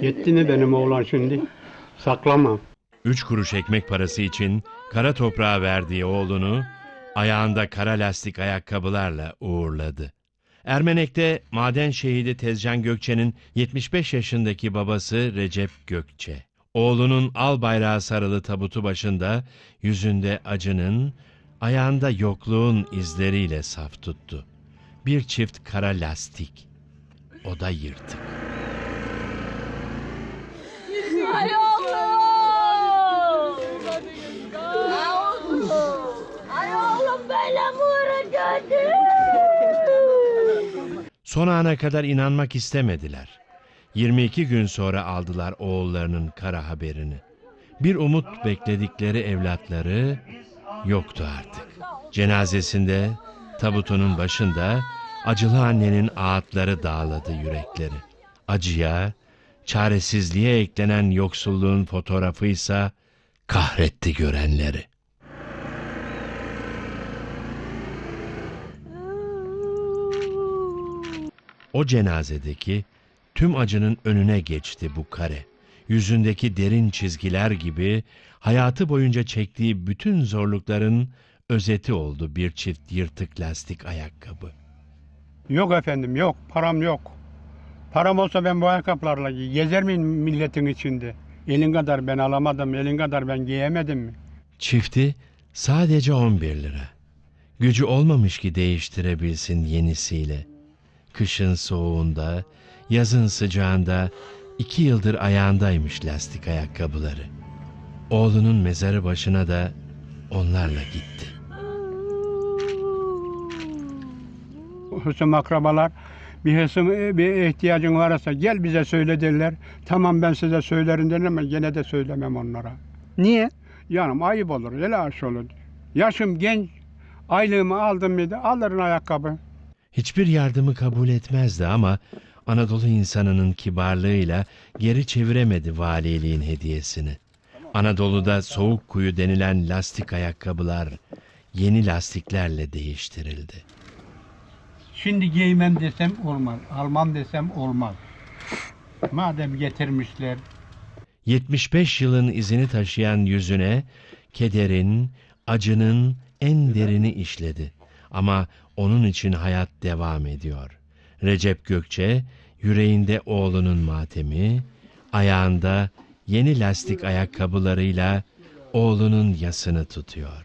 Gitti mi benim oğlan şimdi? Saklamam. Üç kuruş ekmek parası için kara toprağa verdiği oğlunu ayağında kara lastik ayakkabılarla uğurladı. Ermenek'te maden şehidi Tezcan Gökçe'nin 75 yaşındaki babası Recep Gökçe. Oğlunun al bayrağı sarılı tabutu başında yüzünde acının, ayağında yokluğun izleriyle saf tuttu. Bir çift kara lastik. O da yırtık. Son ana kadar inanmak istemediler. 22 gün sonra aldılar oğullarının kara haberini. Bir umut bekledikleri evlatları yoktu artık. Cenazesinde tabutunun başında acılı annenin ağıtları dağladı yürekleri. Acıya, çaresizliğe eklenen yoksulluğun fotoğrafıysa kahretti görenleri. O cenazedeki tüm acının önüne geçti bu kare. Yüzündeki derin çizgiler gibi hayatı boyunca çektiği bütün zorlukların özeti oldu bir çift yırtık lastik ayakkabı. Yok efendim yok. Param yok. Param olsa ben bu ayakkabılarla gezer miyim milletin içinde? Elin kadar ben alamadım, elin kadar ben giyemedim mi? Çifti sadece 11 lira. Gücü olmamış ki değiştirebilsin yenisiyle. Kışın soğuğunda, yazın sıcağında iki yıldır ayağındaymış lastik ayakkabıları. Oğlunun mezarı başına da onlarla gitti. Hısım akrabalar bir hısım bir ihtiyacın varsa gel bize söyle derler. Tamam ben size söylerim derim ama gene de söylemem onlara. Niye? Yanım ayıp olur, telaş olur. Yaşım genç, aylığımı aldım mıydı alırın ayakkabı. Hiçbir yardımı kabul etmezdi ama Anadolu insanının kibarlığıyla geri çeviremedi valiliğin hediyesini. Anadolu'da soğuk kuyu denilen lastik ayakkabılar yeni lastiklerle değiştirildi. Şimdi giymem desem olmaz, almam desem olmaz. Madem getirmişler, 75 yılın izini taşıyan yüzüne kederin, acının en derini işledi. Ama onun için hayat devam ediyor. Recep Gökçe yüreğinde oğlunun matemi, ayağında yeni lastik ayakkabılarıyla oğlunun yasını tutuyor.